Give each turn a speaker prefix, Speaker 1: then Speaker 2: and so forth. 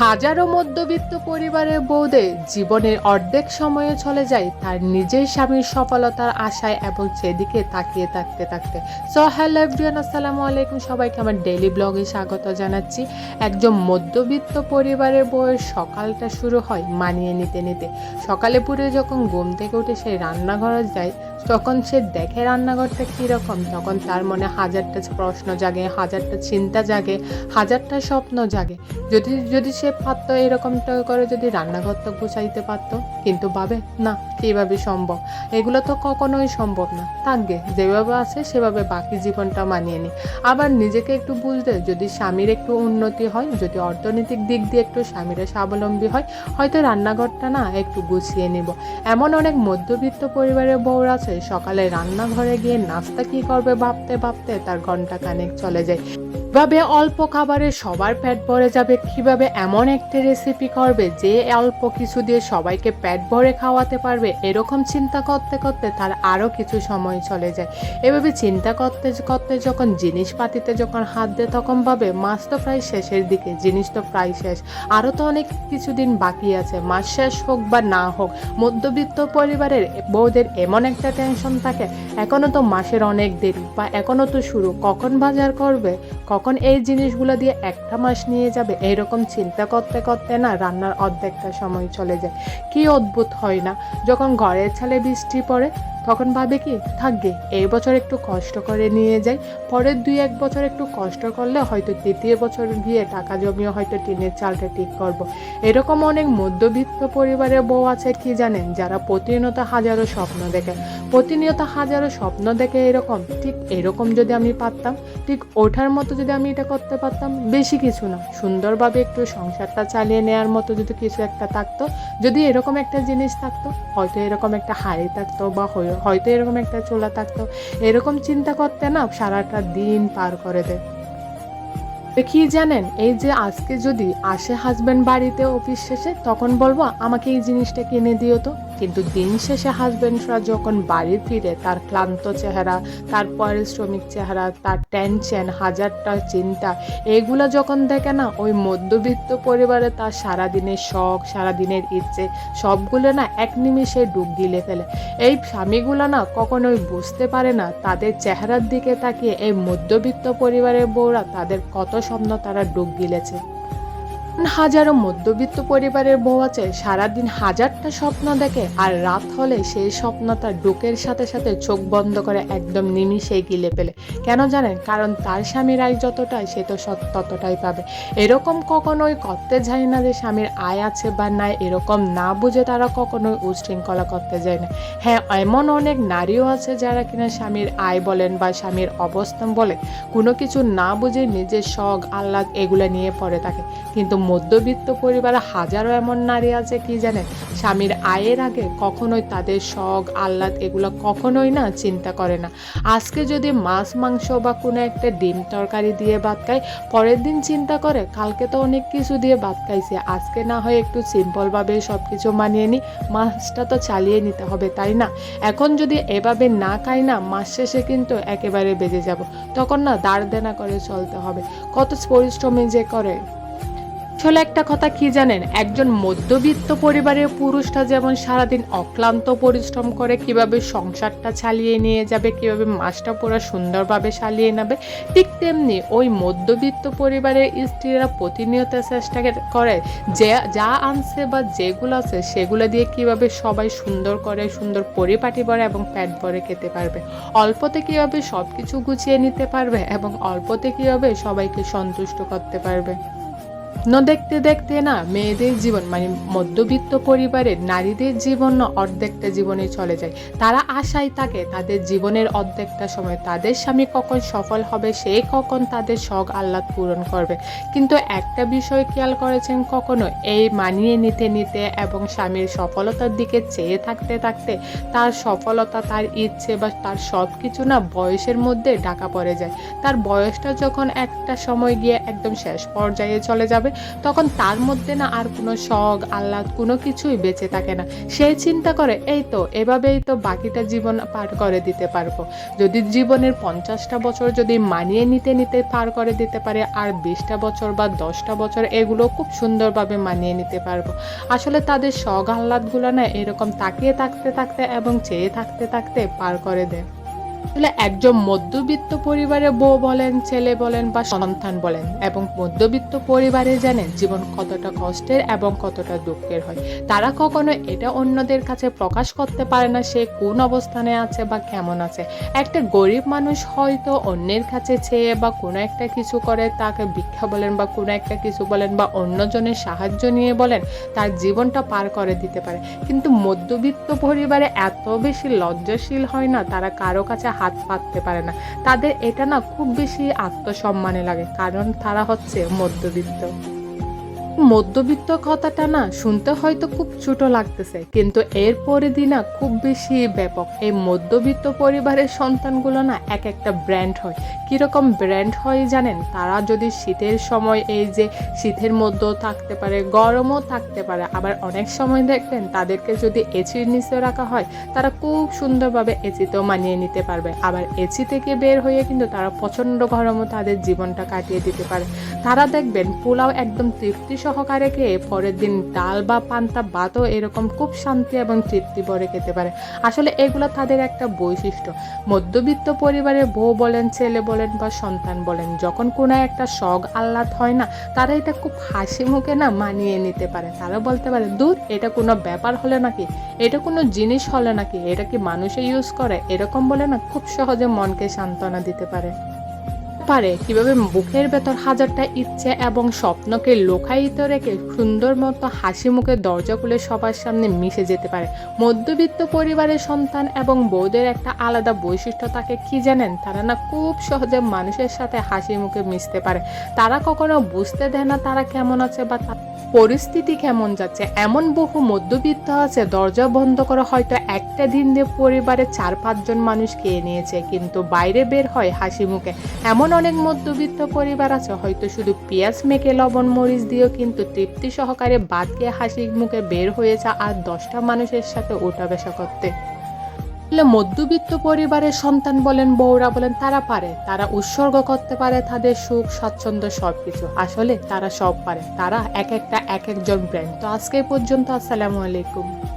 Speaker 1: হাজারো মধ্যবিত্ত পরিবারের বউদের জীবনের অর্ধেক সময়ে চলে যায় তার নিজের স্বামীর সফলতার আশায় এবং সেদিকে তাকিয়ে থাকতে থাকতে। সো, হ্যালো এভরিওয়ান, আসসালামু আলাইকুম। সবাইকে আমার ডেইলি ব্লগে স্বাগত জানাচ্ছি। একজন মধ্যবিত্ত পরিবারের বউয়ের সকালটা শুরু হয় মানিয়ে নিতে নিতে। সকালে পুরে যখন ঘুম থেকে উঠে সে রান্নাঘরে যায় তখন সে দেখে রান্নাঘরটা কীরকম, তখন তার মনে হাজারটা প্রশ্ন জাগে, হাজারটা চিন্তা জাগে, হাজারটা স্বপ্ন জাগে। যদি যদি সে পারতো এরকমটা করে যদি রান্নাঘরটা গুছাইতে পারতো, কিন্তু ভাবে, না কীভাবে সম্ভব। এগুলো তো কখনোই সম্ভব না। থাকবে, যেভাবে আছে সেভাবে বাকি জীবনটা মানিয়ে নি। আবার নিজেকে একটু বুঝতে, যদি স্বামীর একটু উন্নতি হয়, যদি অর্থনৈতিক দিক দিয়ে একটু স্বামীরা স্বাবলম্বী হয়, হয়তো রান্নাঘরটা না একটু গুছিয়ে নিব। এমন অনেক মধ্যবিত্ত পরিবারের বউরা আছে সকালে রান্নাঘরে গিয়ে নাস্তা কি করবে ভাবতে ভাবতে তার ঘণ্টা কানেক চলে যায়। কীভাবে অল্প খাবারে সবার পেট ভরে যাবে, কীভাবে এমন একটা রেসিপি করবে যে অল্প কিছু দিয়ে সবাইকে পেট ভরে খাওয়াতে পারবে, এরকম চিন্তা করতে করতে তার আরও কিছু সময় চলে যায়। এভাবে চিন্তা করতে করতে যখন জিনিসপাতিতে যখন হাত দেয় তখন ভাবে মাস তো প্রায় শেষের দিকে, জিনিস তো প্রায় শেষ। আরও তো অনেক কিছুদিন বাকি আছে মাস শেষ হোক বা না হোক, মধ্যবিত্ত পরিবারের বউদের এমন একটা টেনশন থাকে এখনও তো মাসের অনেক দেরি বা এখনও তো শুরু, কখন বাজার করবে, কখন এই জিনিসগুলো দিয়ে একটা মাস নিয়ে যাবে এরকম চিন্তা করতে করতে না রান্নার অর্ধেকটা সময় চলে যায়। কি অদ্ভুত হয় না? যখন ঘরের ছালে বৃষ্টি পড়ে তখন ভাবে কি, থাকবে, এই বছর একটু কষ্ট করে নিয়ে যাই, পরের দুই এক বছর একটু কষ্ট করলে হয়তো তৃতীয় বছর গিয়ে টাকা জমিয়ে হয়তো টিনের চালটা ঠিক করব। এরকম অনেক মধ্যবিত্ত পরিবারের বউ আছে কি জানেন? যারা প্রতিনিয়ত হাজারো স্বপ্ন দেখে। প্রতিনিয়ত হাজারো স্বপ্ন দেখে এরকম। ঠিক এরকম যদি আমি পারতাম, ঠিক ওঠার মতো যদি আমি এটা করতে পারতাম, বেশি কিছু না। সুন্দরভাবে একটু সংসারটা চালিয়ে নেওয়ার মতো যদি কিছু একটা থাকতো, যদি এরকম একটা জিনিস থাকতো, হয়তো এরকম একটা হাড়ি থাকতো বা হয়- হয়তো এরকম একটা চোলা থাকতো। এরকম চিন্তা করতে না সারাটা দিন পার করে দেয় কি জানেন? এই যে আজকে যদি আসে হাজব্যান্ড বাড়িতে অফিস শেষে, তখন বলব আমাকে এই জিনিসটা কিনে দিও তো। কিন্তু দিন শেষে হাজব্যান্ডরা যখন বাড়ি ফিরে, তার ক্লান্ত চেহারা, তার পরিশ্রমিক চেহারা, তার টেনশন হাজারটা চিন্তা, এগুলো যখন দেখে না, ওই মধ্যবিত্ত পরিবারে তার সারাদিনের শখ, সারাদিনের ইচ্ছে, সবগুলো না এক নিমিষে ডুব গিলে ফেলে। এই স্বামীগুলো না কখনোই বুঝতে পারে না তাদের চেহারার দিকে তাকিয়ে এই মধ্যবিত্ত পরিবারের বউরা তাদের কত স্বপ্ন তারা ডুব গিলেছে। হাজারো মধ্যবিত্ত পরিবারের বউ আছে, সারাদিন হাজারটা স্বপ্ন দেখে আর রাত হলে সেই স্বপ্ন তার ডুকের সাথে সাথে চোখ বন্ধ করে একদম নিমিষেই গিলে ফেলে। কেন জানেন? কারণ তার স্বামীর আয় যতটাই, সে তো সৎ ততটাই পাবে। এরকম কখনোই করতে যায় না যে স্বামীর আয় আছে বা নাই, এরকম না বুঝে তারা কখনোই উশৃঙ্খলা করতে যায় না। হ্যাঁ এমন অনেক নারীও আছে যারা কিনা স্বামীর আয় বলেন বা স্বামীর অবস্থান বলে কোনো কিছু না বুঝে নিজের শখ, আহ্লাদ এগুলো নিয়ে পড়ে থাকে। কিন্তু মধ্যবিত্ত পরিবারে হাজারো এমন নারী আছে কি জানেন? স্বামীর আয়ের আগে কখনোই তাদের শখ, আহ্লাদ এগুলো কখনোই না চিন্তা করে না। আজকে যদি মাছ, মাংস বা কোনো একটা ডিম তরকারি দিয়ে ভাত খায়, পরের দিন চিন্তা করে, কালকে তো অনেক কিছু দিয়ে ভাত খাইছে, আজকে না হয় একটু সিম্পলভাবে সব কিছু মানিয়ে নিই মাছটা তো চালিয়ে নিতে হবে, তাই না? এখন যদি এভাবে না খাই না, মাস শেষে কিন্তু একেবারে বেজে যাব। তখন না দাঁড় দেনা করে চলতে হবে। কত পরিশ্রমী যে করে। আসলে একটা কথা কি জানেন? একজন মধ্যবিত্ত পরিবারের পুরুষটা যেমন সারাদিন অক্লান্ত পরিশ্রম করে, কীভাবে সংসারটা চালিয়ে নিয়ে যাবে, কীভাবে মাছটা পুরো সুন্দরভাবে চালিয়ে নেবে, ঠিক তেমনি ওই মধ্যবিত্ত পরিবারের স্ত্রীরা প্রতিনিয়ত চেষ্টা করে যে, যা আনছে বা যেগুলো আছে সেগুলো দিয়ে কীভাবে সবাই সুন্দর করে, সুন্দর পরিপাটি ভরে এবং পেট ভরে খেতে পারবে। অল্পতে কীভাবে সব কিছু গুছিয়ে নিতে পারবে এবং অল্পতে কীভাবে সবাইকে সন্তুষ্ট করতে পারবে। স্বপ্ন দেখতে দেখতে না মেয়েদের জীবন মানে মধ্যবিত্ত পরিবারের নারীদের জীবন না অর্ধেকটা জীবনে চলে যায়। তারা আশায় থাকে তাদের জীবনের অর্ধেকটা সময় তাদের স্বামী কখন সফল হবে, সে কখন তাদের শখ আহ্লাদ পূরণ করবে। কিন্তু একটা বিষয় খেয়াল করেছেন কখনো? এই মানিয়ে নিতে নিতে এবং স্বামীর সফলতার দিকে চেয়ে থাকতে থাকতে তার সফলতা, তার ইচ্ছে বা তার সব কিছু না বয়সের মধ্যে ঢাকা পড়ে যায়। তার বয়সটা যখন একটা সময় গিয়ে একদম শেষ পর্যায়ে চলে যাবে তখন তার মধ্যে না আর কোনো শখ, আহ্লাদ কোনো কিছুই বেঁচে থাকে না। সে চিন্তা করে, এই তো, এভাবেই তো বাকিটা জীবন পার করে দিতে পারব। যদি জীবনের পঞ্চাশটা বছর যদি মানিয়ে নিতে নিতে পার করে দিতে পারে, আর বিশটা বছর বা দশটা বছর এগুলো খুব সুন্দরভাবে মানিয়ে নিতে পারব। আসলে তাদের শখ, আহ্লাদগুলো না এরকম তাকিয়ে থাকতে থাকতে এবং চেয়ে থাকতে থাকতে পার করে দেয়। আসলে একজন মধ্যবিত্ত পরিবারে বউ বলেন, ছেলে বলেন বা সন্তান বলেন এবং মধ্যবিত্ত পরিবারে জানেন জীবন কতটা কষ্টের এবং কতটা দুঃখের হয়। তারা কখনো এটা অন্যদের কাছে প্রকাশ করতে পারে না সে কোন অবস্থানে আছে বা কেমন আছে। একটা গরিব মানুষ হয়তো অন্যের কাছে চেয়ে বা কোনো একটা কিছু করে, তাকে ভিক্ষা বলেন বা কোনো একটা কিছু বলেন বা অন্যজনের সাহায্য নিয়ে বলেন, তার জীবনটা পার করে দিতে পারে। কিন্তু মধ্যবিত্ত পরিবারে এত বেশি লজ্জাশীল হয় না, তারা কারও কাছে হাত পাততে পারে না। তাদের এটা না খুব বেশি আত্মসম্মানে লাগে, কারণ তারা হচ্ছে মধ্যবিত্ত। মধ্যবিত্ত কথাটা না শুনতে হয়তো খুব ছোট লাগতেছে, কিন্তু এর পরিধি না খুব বেশি ব্যাপক। এই মধ্যবিত্ত পরিবারের সন্তানগুলো না এক একটা ব্র্যান্ড হয়। কীরকম ব্র্যান্ড হয় জানেন? তারা যদি শীতের সময় এই যে শীতের মধ্যেও থাকতে পারে, গরমও থাকতে পারে, আবার অনেক সময় দেখবেন তাদেরকে যদি এচির নিচে রাখা হয়, তারা খুব সুন্দরভাবে এচিতেও মানিয়ে নিতে পারবে। আবার এচি থেকে বের হয়ে কিন্তু তারা প্রচণ্ড গরমও তাদের জীবনটা কাটিয়ে দিতে পারে। তারা দেখবেন পোলাও একদম তৃপ্তি সহকারে খেয়ে পরের দিন ডাল বা পান্তা ভাতও এরকম খুব শান্তি এবং তৃপ্তি ভরে খেতে পারে। আসলে এগুলো তাদের একটা বৈশিষ্ট্য। মধ্যবিত্ত পরিবারে বউ বলেন, ছেলে বলেন বা সন্তান বলেন, যখন কোনো একটা শখ, আহ্লাদ হয় না, তারা এটা খুব হাসি মুখে না মানিয়ে নিতে পারে। তারা বলতে পারে, দূর, এটা কোনো ব্যাপার হলে নাকি? এটা কোনো জিনিস হলে নাকি? এটা কি মানুষে ইউজ করে? এরকম বলে না, খুব সহজে মনকে সান্ত্বনা দিতে পারে। পারে। কীভাবে মুখের ভেতর হাজারটা ইচ্ছে এবং স্বপ্নকে লোকায়িত রেখে সুন্দর মতো হাসি মুখে দরজা খুলে সবার সামনে মিশে যেতে পারে। মধ্যবিত্ত পরিবারের সন্তান এবং বৌদের একটা আলাদা বৈশিষ্ট্য তাকে কি জানেন? তারা না খুব সহজে মানুষের সাথে হাসি মুখে মিশতে পারে। তারা কখনো বুঝতে দেয় না তারা কেমন আছে বা পরিস্থিতি কেমন যাচ্ছে? এমন বহু মধ্যবিত্ত আছে, দরজা বন্ধ করে হয়তো একটা দিন দিয়ে পরিবারে চার পাঁচজন মানুষ খেয়ে নিয়েছে, কিন্তু বাইরে বের হয় হাসি মুখে। এমন অনেক মধ্যবিত্ত পরিবার আছে, হয়তো শুধু পেঁয়াজ মেখে লবণ, মরিচ দিয়েও কিন্তু তৃপ্তি সহকারে বাদ গিয়ে হাসি মুখে বের হয়েছে আর দশটা মানুষের সাথে ওঠা বেসা করতে। মধ্যবিত্ত পরিবারের সন্তান বলেন, বউরা বলেন, তারা পারে। তারা উৎসর্গ করতে পারে তাদের সুখ, স্বাচ্ছন্দ্য সব কিছু আসলে তারা সব পারে। তারা এক একটা, এক একজন ব্র্যান্ড তো আজকে পর্যন্ত, আসসালামু আলাইকুম।